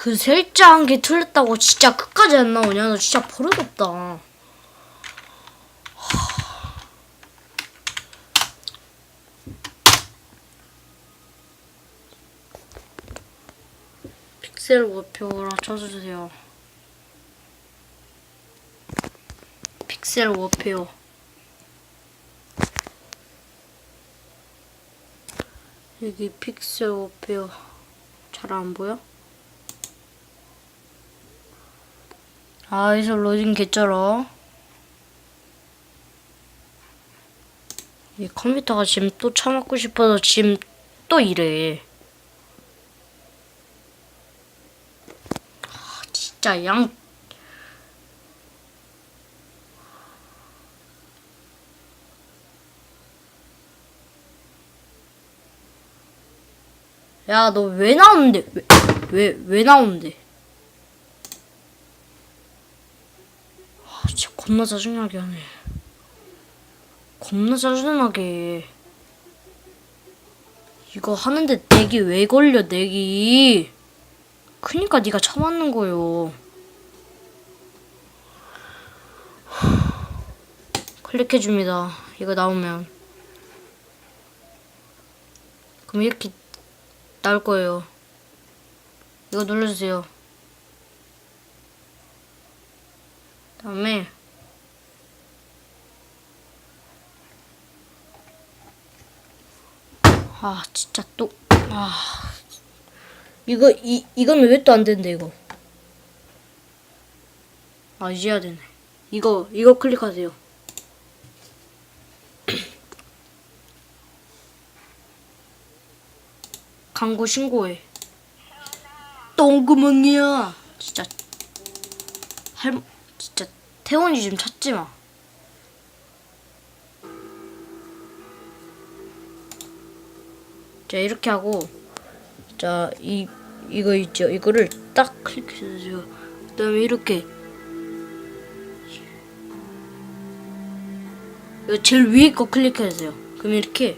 그 셀자 한개 틀렸다고 진짜 끝까지 안 나오냐? 너 진짜 버릇없다. 픽셀 워표랑 쳐주세요. 픽셀 워페어. 여기 픽셀 워페어 잘안 보여? 아, 여기서 로딩 개쩔어. 이 컴퓨터가 지금 또 처먹고 싶어서 지금 또 이래. 아, 진짜 양. 야, 너 왜 나오는데? 왜, 왜, 왜 나오는데? 아, 진짜 겁나 짜증나게 하네. 겁나 짜증나게 해. 이거 하는데 넥이 왜 걸려, 넥이. 그니까 네가 쳐맞는 거요. 클릭해줍니다. 이거 나오면. 그럼 이렇게 나올 거예요. 이거 눌러주세요. 다음에 아 진짜 또. 아. 이거 이 이건 왜 또안 된대 이거? 아 이제 해야 되네. 이거 이거 클릭하세요. 광고 신고해. 똥구멍이야. 진짜. 할 진짜 태원이 좀 찾지 마. 자 이렇게 하고 자 이 이거 있죠 이거를 딱 클릭해주세요. 그 다음에 이렇게 이거 제일 위에 거 클릭해주세요. 그럼 이렇게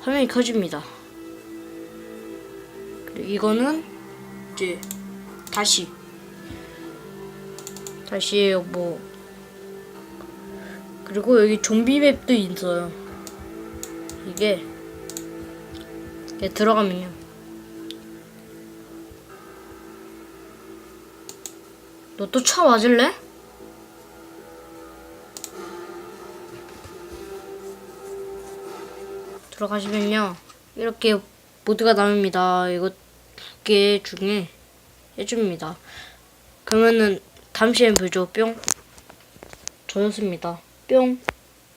화면이 켜집니다. 그리고 이거는 이제 다시 다시 뭐 그리고 여기 좀비 맵도 있어요. 이게 이게 들어가면요. 너 또 차 맞을래? 들어가시면요. 이렇게 모드가 나옵니다. 이거 두 개 중에 해줍니다. 그러면은 다음 시간에 보죠. 뿅. 저였습니다. 뿅.